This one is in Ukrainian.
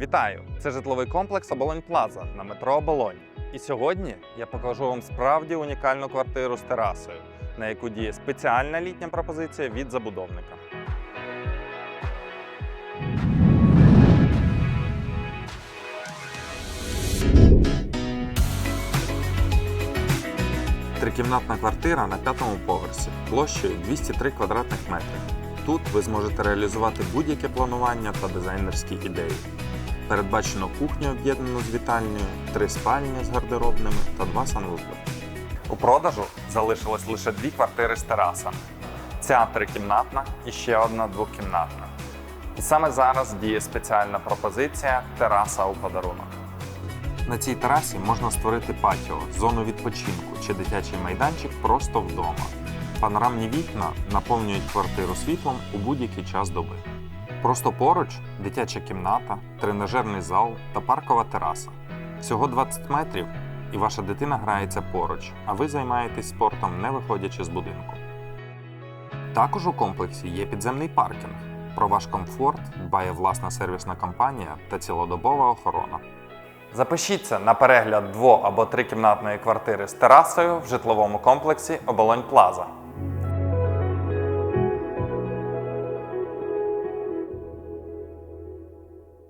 Вітаю! Це житловий комплекс Оболонь Плаза на метро Оболонь. І сьогодні я покажу вам справді унікальну квартиру з терасою, на яку діє спеціальна літня пропозиція від забудовника. Трикімнатна квартира на п'ятому поверсі площею 203 квадратних метрів. Тут ви зможете реалізувати будь-яке планування та дизайнерські ідеї. Передбачено кухню об'єднану з вітальнею, три спальні з гардеробними та два санвузли. У продажу залишилось лише дві квартири з терасами. Ця трикімнатна і ще одна двокімнатна. І саме зараз діє спеціальна пропозиція тераса у подарунок. На цій терасі можна створити патіо, зону відпочинку чи дитячий майданчик просто вдома. Панорамні вікна наповнюють квартиру світлом у будь-який час доби. Просто поруч дитяча кімната, тренажерний зал та паркова тераса. Всього 20 метрів, і ваша дитина грається поруч, а ви займаєтесь спортом, не виходячи з будинку. Також у комплексі є підземний паркінг. Про ваш комфорт дбає власна сервісна компанія та цілодобова охорона. Запишіться на перегляд дво- або трикімнатної квартири з терасою в житловому комплексі Оболонь Плаза.